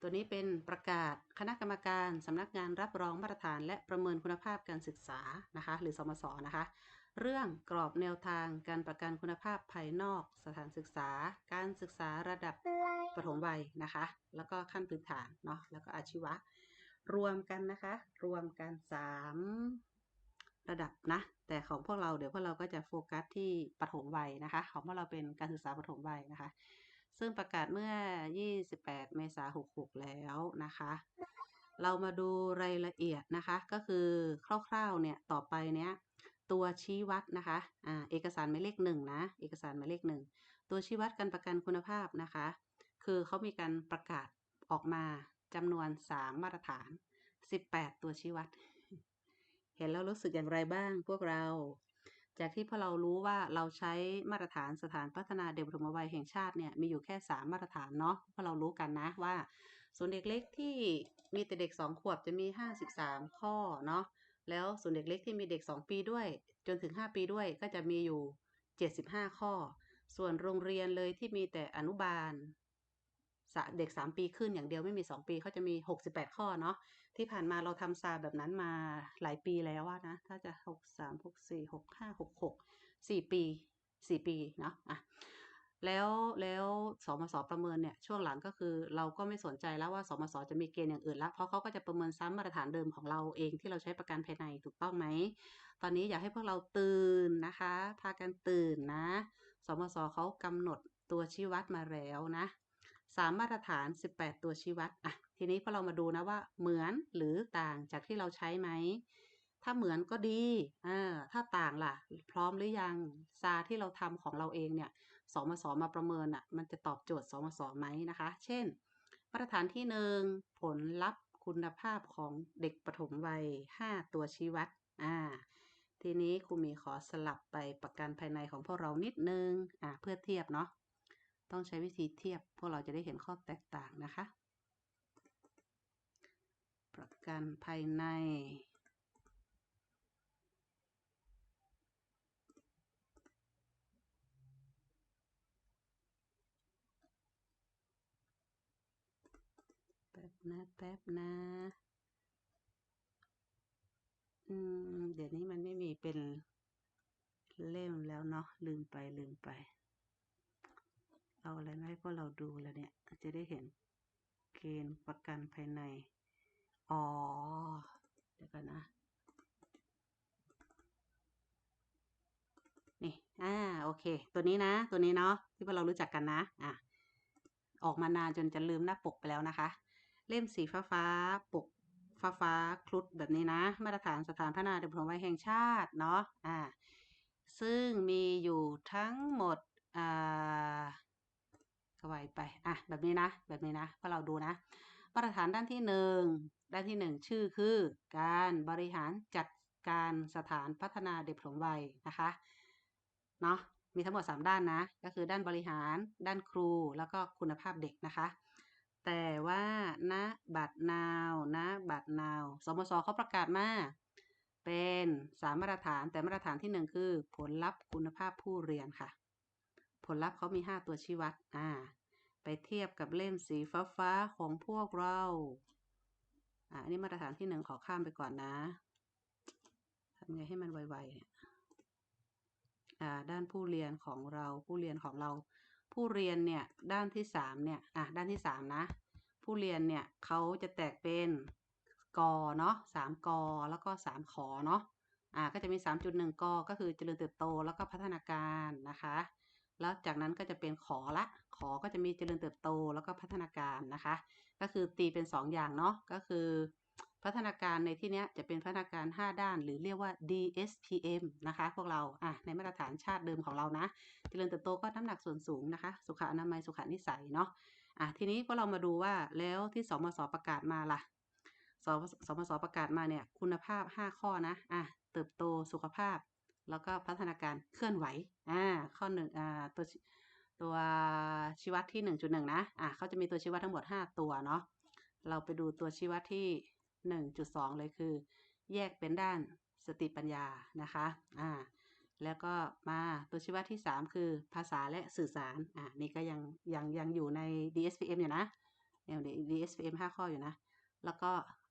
ตัวนี้เป็นประกาศคณะกรรมการสำนักงานรับรองมาตรฐาน และประเมินคุณภาพการศึกษานะคะ หรือสมศนะคะ เรื่องกรอบแนวทางการประกันคุณภาพภายนอก สถานศึกษา การศึกษาระดับประถมวัยนะคะ แล้วก็ขั้นพื้นฐานเนาะแล้วก็อาชีวะ รวมกันนะคะ รวมกัน 3 ระดับนะ แต่ของพวกเราเดี๋ยวพวกเราก็จะโฟกัสที่ปฐมวัยนะคะ ของพวกเราเป็นการศึกษาปฐมวัยนะคะ ซึ่งประกาศเมื่อ 28 เมษายน 66 แล้วนะคะ เรามาดูรายละเอียดนะคะ ก็คือคร่าวๆ เนี่ย ต่อไปเนี้ย ตัวชี้วัดนะคะ อ่า เอกสารหมายเลขหนึ่งนะ เอกสารหมายเลขหนึ่ง ตัวชี้วัดการประกันคุณภาพนะคะ คือเขามีการประกาศออกมาจำนวน 3 มาตรฐาน 18 ตัวชี้วัด เห็นแล้วรู้สึกอย่างไรบ้างพวกเรา จากที่พวกเรารู้ว่าเราใช้มาตรฐานสถานพัฒนาเด็กปฐมวัยแห่งชาติเนี่ยมีอยู่แค่ 3 มาตรฐานเนาะพวกเรารู้กันนะว่าส่วนเด็กเล็กที่มีแต่เด็ก 2 ขวบจะมี 53 ข้อเนาะแล้วส่วนเด็กเล็กที่มีเด็ก 2 ปีด้วย จนถึง 5 ปีด้วยก็จะมีอยู่ 75 ข้อ ส่วนโรงเรียนเลยที่มีแต่อนุบาล เด็ก 3 ปีขึ้นอย่างเดียวไม่มี 2 ปีเขาจะมี 68 ข้อเนาะที่ผ่านมาเราทำซาแบบนั้นมาหลายปีแล้วว่านะ ถ้าจะ 6 3 6 4 6 5 6 6 4 ปี 4 ปีเนาะอะแล้วแล้วสมสประเมินเนี่ยช่วงหลังก็คือเราก็ไม่สนใจแล้วว่าสมสจะมีเกณฑ์อย่างอื่นละเพราะเขาก็จะประเมินซ้ำมาตรฐานเดิมของเราเองที่เราใช้ประกันภายในถูกต้องไหม ตอนนี้อยากให้พวกเราตื่นนะคะ พากันตื่นนะ สมสเขากำหนดตัวชี้วัดมาแล้วนะ สามมาตรฐาน 18 ตัวชี้วัดอะทีนี้พอเรามาดูนะว่า เหมือนหรือต่างจากที่เราใช้ไหม ถ้าเหมือนก็ดีอ่าถ้าต่างล่ะ พร้อมหรือยังซาที่เราทำของเราเองเนี่ยสมสมาประเมินอะมันจะตอบโจทย์สมสไหมนะคะ เช่น มาตรฐานที่หนึ่งผลลัพธ์คุณภาพของเด็กปฐมวัย 5 ตัวชี้วัดอ่าทีนี้ครูมีขอสลับไปประกันภายในของพวกเรานิดนึงอ่าเพื่อเทียบเนาะ ต้องใช้วิธีเทียบ พวกเราจะได้เห็นข้อแตกต่างนะคะ ประกันภายใน แป๊บนะ แป๊บนะอืมเดี๋ยวนี้มันไม่มีเป็นเล่มแล้วเนาะลืมไปลืมไป เอาอะไรมาให้พวกเราดูแล้วเนี่ย จะได้เห็นเกณฑ์ประกันภายใน อ๋อ เดี๋ยวกันนะ นี่ อ่า โอเค ตัวนี้นะ ตัวนี้เนาะ ที่พวกเรารู้จักกันนะ อะ ออกมานานจนจะลืมหน้าปกไปแล้วนะคะ เล่มสีฟ้าฟ้าปกฟ้าฟ้าคลุดแบบนี้นะ มาตรฐานสถานพัฒนาเด็กปฐมวัยแห่งชาติเนาะ อ่า ซึ่งมีอยู่ทั้งหมด ไป อะ แบบนี้นะ แบบนี้นะพวกเราดูนะ มาตรฐานด้านที่หนึ่งด้านที่หนึ่งชื่อคือ การบริหารจัดการสถานพัฒนาเด็กปฐมวัยนะคะ เนาะมีทั้งหมด 3 ด้านนะ ก็คือด้านบริหาร ด้านครู แล้วก็คุณภาพเด็กนะคะ แต่ว่าณบัตรนาวณบัตรนาว สมสเขาประกาศมาเป็นสามมาตรฐาน แต่มาตรฐานที่หนึ่งคือ ผลลัพธ์คุณภาพผู้เรียนค่ะ ผลลัพธ์เขามี 5 ตัวชี้วัด อ่า ไปเทียบกับเล่มสีฟ้าฟ้าของพวกเรา อ่าอันนี้มาตรฐานที่หนึ่งขอข้ามไปก่อนนะทำไงให้มันไวๆเนี่ย อ่า ด้านผู้เรียนของเรา ผู้เรียนของเรา ผู้เรียนเนี่ย ด้านที่สามเนี่ย อะ ด้านที่สามนะ ผู้เรียนเนี่ยเขาจะแตกเป็นกอเนาะสามกอแล้วก็สามขอเนาะ อ่า ก็จะมี 3.1 กอ ก็คือเจริญเติบโตแล้วก็พัฒนาการนะคะ แล้วจากนั้นก็จะเป็นขอละ ขอก็จะมีเจริญเติบโตแล้วก็พัฒนาการนะคะ ก็คือตีเป็น 2 อย่างเนาะ ก็คือพัฒนาการในที่นี้จะเป็นพัฒนาการ 5 ด้าน หรือเรียกว่า DSPM นะคะ พวกเราอะในมาตรฐานชาติเดิมของเรานะ เจริญเติบโตก็น้ำหนักส่วนสูงนะคะ สุขอนามัย สุขนิสัยเนาะ อะทีนี้พวกเรามาดูว่าแล้วที่สมสประกาศมาล่ะสสมสประกาศมาเนี่ยคุณภาพ 5 ข้อนะ อะเติบโตสุขภาพ แล้วก็พัฒนาการเคลื่อนไหวอ่าข้อหนึ่งอ่าตัวตัวชี้วัดที่ 1.1 นะอะเขาจะมีตัวชี้วัดทั้งหมด 5 ตัวเนาะเราไปดูตัวชี้วัดที่ 1.2 เลยคือ แยกเป็นด้านสติปัญญานะคะอ่าแล้วก็มาตัวชี้วัดที่ 3 คือภาษาและสื่อสารอ่านี่ก็ยังยังยังอยู่ใน DSPM อยู่นะ LDSPM 5 ข้ออยู่นะ แล้วก็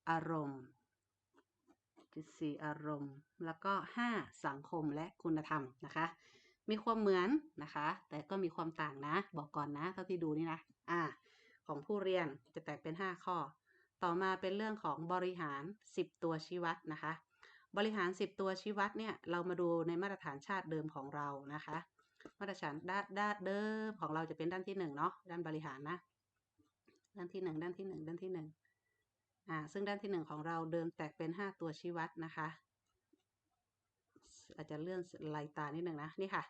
อารมณ์ จุดสี่อารมณ์ แล้วก็ 5 สังคมและคุณธรรมนะคะ มีความเหมือนนะคะ แต่ก็มีความต่างนะ บอกก่อนนะ เท่าที่ดูนี่นะ อ่า ของผู้เรียนจะแตกเป็น 5 ข้อ ต่อมาเป็นเรื่องของบริหาร 10 ตัวชี้วัดนะคะ บริหาร 10 ตัวชี้วัดเนี่ย เรามาดูในมาตรฐานชาติเดิมของเรานะคะ มาตรฐานด้านด้านเดิมของเราจะเป็นด้านที่1เนาะ ด้านบริหารนะ ด้านที่ 1 ด้านที่ 1 ด้านที่ 1 อ่าซึ่งด้านที่ 1 ของเราเดิมแตกเป็น 5 ตัวชี้วัดนะคะ อาจจะเลื่อนลายตานิดหนึ่งนะนี่ค่ะ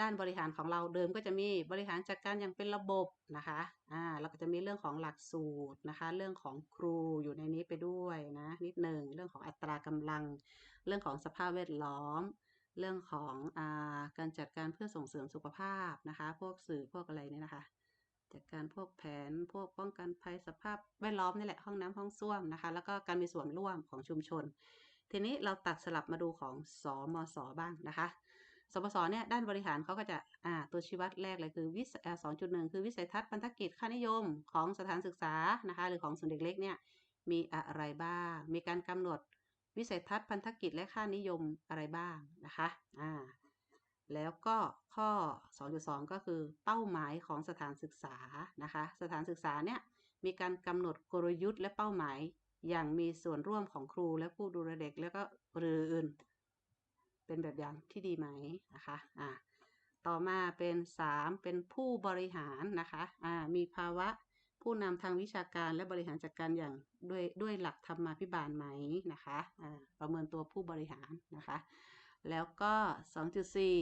ด้านบริหารของเราเดิมก็จะมีบริหารจัดการอย่างเป็นระบบนะคะอ่าเราก็จะมีเรื่องของหลักสูตรนะคะ เรื่องของครูอยู่ในนี้ไปด้วยนะนิดหนึ่งเรื่องของอัตรากำลัง เรื่องของสภาพแวดล้อมเรื่องของอ่าการจัดการเพื่อส่งเสริมสุขภาพนะคะ พวกสื่อพวกอะไรเนี่ยนะคะ จัดการพวกแผนพวกป้องกันภัยสภาพแวดล้อมนี่แหละห้องน้ำห้องส้วมนะคะ แล้วก็การมีส่วนร่วมของชุมชน ทีนี้เราตัดสลับมาดูของสอมสบ้างนะคะสปสเนี่ยด้านบริหารเขาก็จะอ่าตัวชี้วัดแรกเลยคือวิสสองจุดหนึ่งคือวิสัยทัศน์พันธกิจค่านิยมของสถานศึกษานะคะ หรือของส่วนเด็กเล็กเนี่ยมีอะไรบ้าง มีการกำหนดวิสัยทัศน์พันธกิจและค่านิยมอะไรบ้างนะคะอ่า แล้วก็ข้อ 2.2 ก็คือเป้าหมายของสถานศึกษานะคะ สถานศึกษาเนี่ยมีการกำหนดกลยุทธ์และเป้าหมาย อย่างมีส่วนร่วมของครูและผู้ดูแลเด็กแล้วก็หรืออื่น เป็นแบบอย่างที่ดีไหมนะคะอ่าต่อมาเป็น 3 เป็นผู้บริหารนะคะอ่ามีภาวะผู้นำทางวิชาการและบริหารจัดการอย่างด้วยด้วยหลักธรรมาภิบาลไหมนะคะอ่าประเมินตัวผู้บริหารนะคะ แล้วก็ 2.4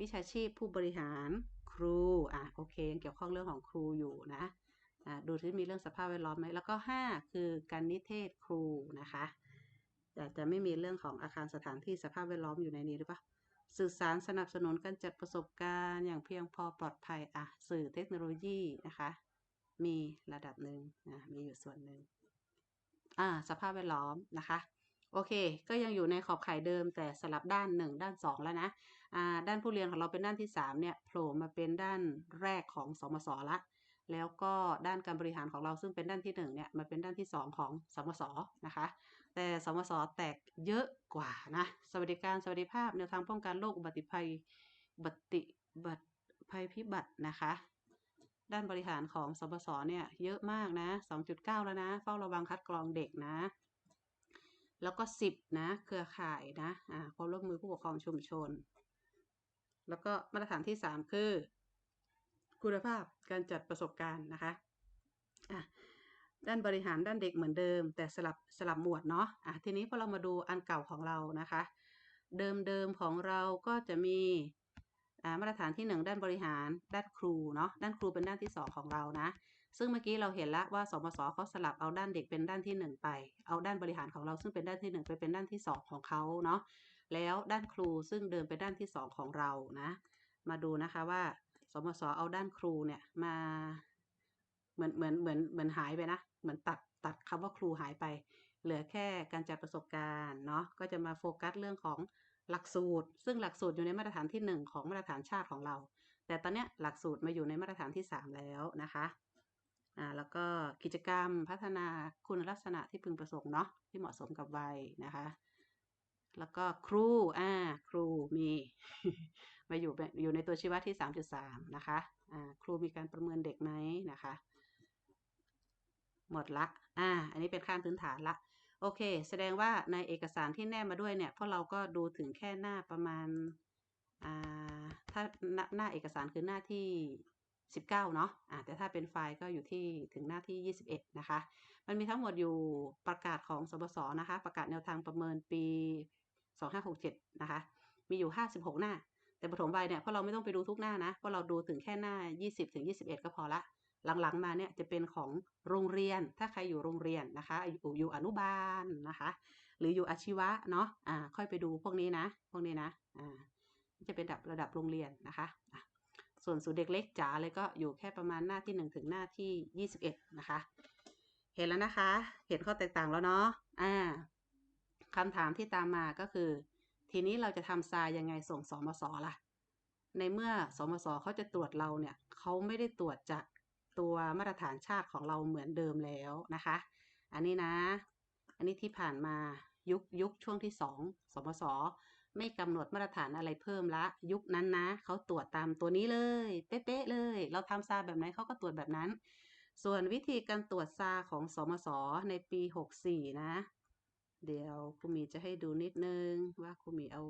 วิชาชีพผู้บริหารครูอ่าโอเคยังเกี่ยวข้องเรื่องของครูอยู่นะอ่าดูที่มีเรื่องสภาพแวดล้อมไหมแล้วก็ 5 คือการนิเทศครูนะคะแต่จะไม่มีเรื่องของอาคารสถานที่สภาพแวดล้อมอยู่ในนี้หรือเปล่าสื่อสารสนับสนุนการจัดประสบการณ์อย่างเพียงพอปลอดภัยอะสื่อเทคโนโลยีนะคะ มีระดับหนึ่งนะมีอยู่ส่วนหนึ่งอ่าสภาพแวดล้อมนะคะ โอเค ก็ยังอยู่ในขอบข่ายเดิมแต่สลับด้าน 1 ด้าน 2 แล้วนะอ่าด้านผู้เรียนของเราเป็นด้านที่ 3 เนี่ยโผล่มาเป็นด้านแรกของสมศละ แล้วก็ด้านการบริหารของเราซึ่งเป็นด้านที่ 1 เนี่ยมาเป็นด้านที่ 2 ของสมศนะคะ แต่สมศแตกเยอะกว่านะ สวัสดิการสวัสดิภาพแนวทางป้องกันโรคอุบัติภัยบัติบัติภัยพิบัตินะคะ ด้านบริหารของสปสเนี่ยเยอะมากนะ 2.9 แล้วนะ เฝ้าระวังคัดกรองเด็กนะ แล้วก็ 10 นะ เครือข่ายนะอ่าความร่วมมือผู้ปกครองชุมชน แล้วก็มาตรฐานที่ 3 คือ คุณภาพการจัดประสบการณ์นะคะอะด้านบริหารด้านเด็กเหมือนเดิม แต่สลับสลับหมวดเนาะอะทีนี้พอเรามาดูอันเก่าของเรานะคะ เดิมเดิมของเราก็จะมีมาตรฐานที่ 1 ด้านบริหารด้านครูเนาะด้านครูเป็นด้านที่ 2 ของเรานะ ซึ่งเมื่อกี้เราเห็นแล้วว่าสมศเขาสลับเอาด้านเด็กเป็นด้านที่ 1 ไป เอาด้านบริหารของเราซึ่งเป็นด้านที่ 1 ไปเป็นด้านที่ 2 ของเขาเนาะแล้วด้านครูซึ่งเดิมเป็นด้านที่ 2 ของเรานะ มาดูนะคะว่า สมศเอาด้านครูเนี่ยมาเหมือนเหมือนเหมือนเหมือนหายไปนะเหมือนตัดตัดคำว่าครูหายไป เหลือแค่การจัดประสบการณ์เนาะก็จะมาโฟกัสเรื่องของหลักสูตร ซึ่งหลักสูตรอยู่ในมาตรฐานที่ 1 ของมาตรฐานชาติของเรา แต่ตอนเนี้ยหลักสูตรมาอยู่ในมาตรฐานที่ 3 แล้วนะคะ อ่าแล้วก็กิจกรรมพัฒนาคุณลักษณะที่พึงประสงค์เนาะที่เหมาะสมกับวัยนะคะ แล้วก็ครูอ่าครูมีมาอยู่อยู่ในตัวชี้วัดที่ 3.3 นะคะอ่าครูมีการประเมินเด็กไหมนะคะ หมดละอ่าอันนี้เป็นขั้นพื้นฐานละโอเค แสดงว่าในเอกสารที่แนบมาด้วยเนี่ยพวกเราก็ดูถึงแค่หน้าประมาณอ่าถ้าหน้าหน้าเอกสารคือหน้าที่ 19 เนาะอ่าแต่ถ้าเป็นไฟล์ก็อยู่ที่ถึงหน้าที่ 21 นะคะ มันมีทั้งหมดอยู่ประกาศของสบสนะคะ ประกาศแนวทางประเมินปี 2567 นะคะ มีอยู่ 56 หน้า แต่ปฐมวัยเนี่ยเพราะเราไม่ต้องไปดูทุกหน้านะเพราะเราดูถึงแค่หน้า 20 ถึง 21 ก็พอละ หลังๆมาเนี่ยจะเป็นของโรงเรียน ถ้าใครอยู่โรงเรียนนะคะ อยู่อยู่อนุบาลนะคะ หรืออยู่อาชีวะเนาะ อ่า ค่อยไปดูพวกนี้นะ พวกนี้นะ อ่า จะเป็นระดับระดับโรงเรียนนะคะะ ส่วนสูตรเด็กเล็กจ๋าเลยก็อยู่แค่ประมาณหน้าที่ 1 ถึงหน้าที่ 21 นะคะ เห็นแล้วนะคะ เห็นข้อแตกต่างแล้วเนาะอ่าคำถามที่ตามมาก็คือ ทีนี้เราจะทำทรายยังไงส่งสมศล่ะ ในเมื่อสมศเขาจะตรวจเราเนี่ยเขาไม่ได้ตรวจจากตัวมาตรฐานชาติของเราเหมือนเดิมแล้วนะคะ อันนี้นะ อันนี้ที่ผ่านมายุคยุคช่วงที่สองสมส ไม่กำหนดมาตรฐานอะไรเพิ่มละ ยุคนั้นนะเขาตรวจตามตัวนี้เลย เป๊ะๆเลย เราทำซาแบบไหนเขาก็ตรวจแบบนั้น ส่วนวิธีการตรวจซาของสมสในปี 64 นะ เดี๋ยวครูมีจะให้ดูนิดนึงว่าครูมีเอา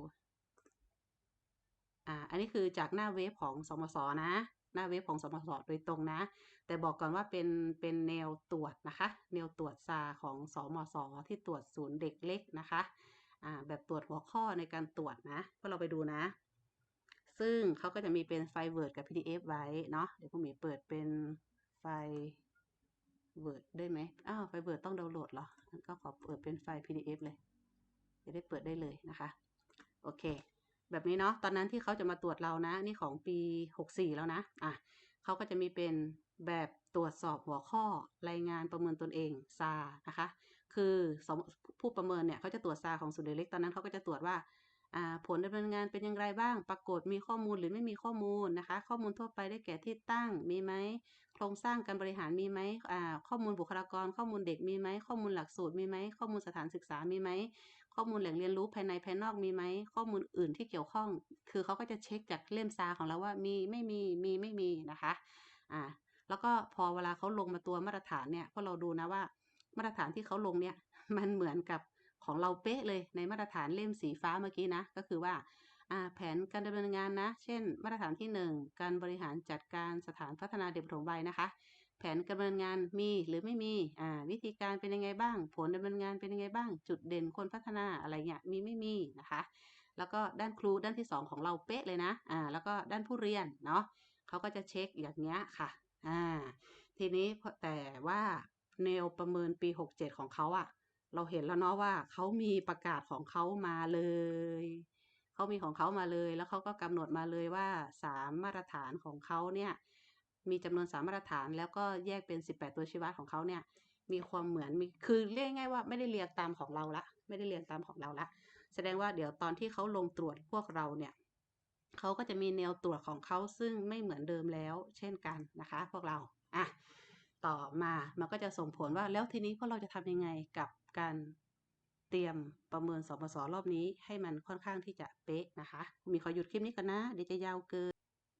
อ่าอันนี้คือจากหน้าเว็บของสมสนะ หน้าเว็บของสมสโดยตรงนะ แต่บอกก่อนว่าเป็นเป็นแนวตรวจนะคะ แนวตรวจซาของสมสที่ตรวจศูนย์เด็กเล็กนะคะ อ่าแบบตรวจหัวข้อในการตรวจนะก็เราไปดูนะ ซึ่งเขาก็จะมีเป็นไฟล์ Word กับ PDF ไว้เนาะเดี๋ยวคุณหมีเปิดเป็นไฟล์ Word ได้ไหมอ้าวไฟล์ Word ต้องดาวน์โหลดเหรอก็ขอเปิดเป็นไฟล์ PDF เลย จะได้เปิดได้เลยนะคะ โอเค แบบนี้เนาะตอนนั้นที่เขาจะมาตรวจเรานะ นี่ของปี 64 แล้วนะอะเขาก็จะมีเป็นแบบตรวจสอบหัวข้อรายงานประเมินตนเองซานะคะ คือผู้ประเมินเนี่ยเขาจะตรวจซาของศูนย์เด็กเล็กตอนนั้นเขาก็จะตรวจว่าผลดำเนินงานเป็นอย่างไรบ้าง ปรากฏมีข้อมูลหรือไม่มีข้อมูลนะคะ ข้อมูลทั่วไปได้แก่ที่ตั้งมีไหม โครงสร้างการบริหารมีไหมข้อมูลบุคลากร ข้อมูลเด็กมีไหม ข้อมูลหลักสูตรมีไหม ข้อมูลสถานศึกษามีไหม ข้อมูลแหล่งเรียนรู้ภายในภายนอกมีไหม ข้อมูลอื่นที่เกี่ยวข้อง คือเขาก็จะเช็คจากเล่มซาของเราว่ามีไม่มีมีไม่มีนะคะ อ่า แล้วก็พอเวลาเขาลงมาตัวมาตรฐานเนี่ยพอเราดูนะว่า มาตรฐานที่เขาลงเนี่ยมันเหมือนกับของเราเป๊ะเลยในมาตรฐานเล่มสีฟ้าเมื่อกี้นะก็คือว่าแผนการดำเนินงานนะ เช่น มาตรฐานที่ 1 การบริหารจัดการสถานพัฒนาเด็กปฐมวัยนะคะ แผนการดำเนินงานมีหรือไม่มีวิธีการเป็นยังไงบ้าง ผลดำเนินงานเป็นยังไงบ้าง จุดเด่นคนพัฒนาอะไรเงี้ยมีไม่มีนะคะ แล้วก็ด้านครูด้านที่ 2 ของเราเป๊ะเลยนะอ่าแล้วก็ด้านผู้เรียนเนาะเขาก็จะเช็คอย่างเงี้ยค่ะอ่าทีนี้แต่ว่า แนวประเมินปี 67 ของเขาอะเราเห็นแล้วเนาะว่าเขามีประกาศของเขามาเลยเขามีของเขามาเลย แล้วเขาก็กำหนดมาเลยว่าสามมาตรฐานของเขาเนี่ยมีจำนวนสามมาตรฐานแล้วก็แยกเป็น 18 ตัวชี้วัดของเขาเนี่ยมีความเหมือนมีคือเรียกง่ายว่าไม่ได้เรียงตามของเราละไม่ได้เรียงตามของเราละแสดงว่าเดี๋ยวตอนที่เขาลงตรวจพวกเราเนี่ยเขาก็จะมีแนวตรวจของเขาซึ่งไม่เหมือนเดิมแล้ว เช่นกันนะคะ พวกเราอะ ต่อมา มันก็จะส่งผลว่าแล้วทีนี้พวกเราจะทำยังไงกับการเตรียมประเมินสบสรอบนี้ให้มันค่อนข้างที่จะเป๊ะนะคะ มีขอหยุดคลิปนี้ก่อนนะเดี๋ยวจะยาวเกิน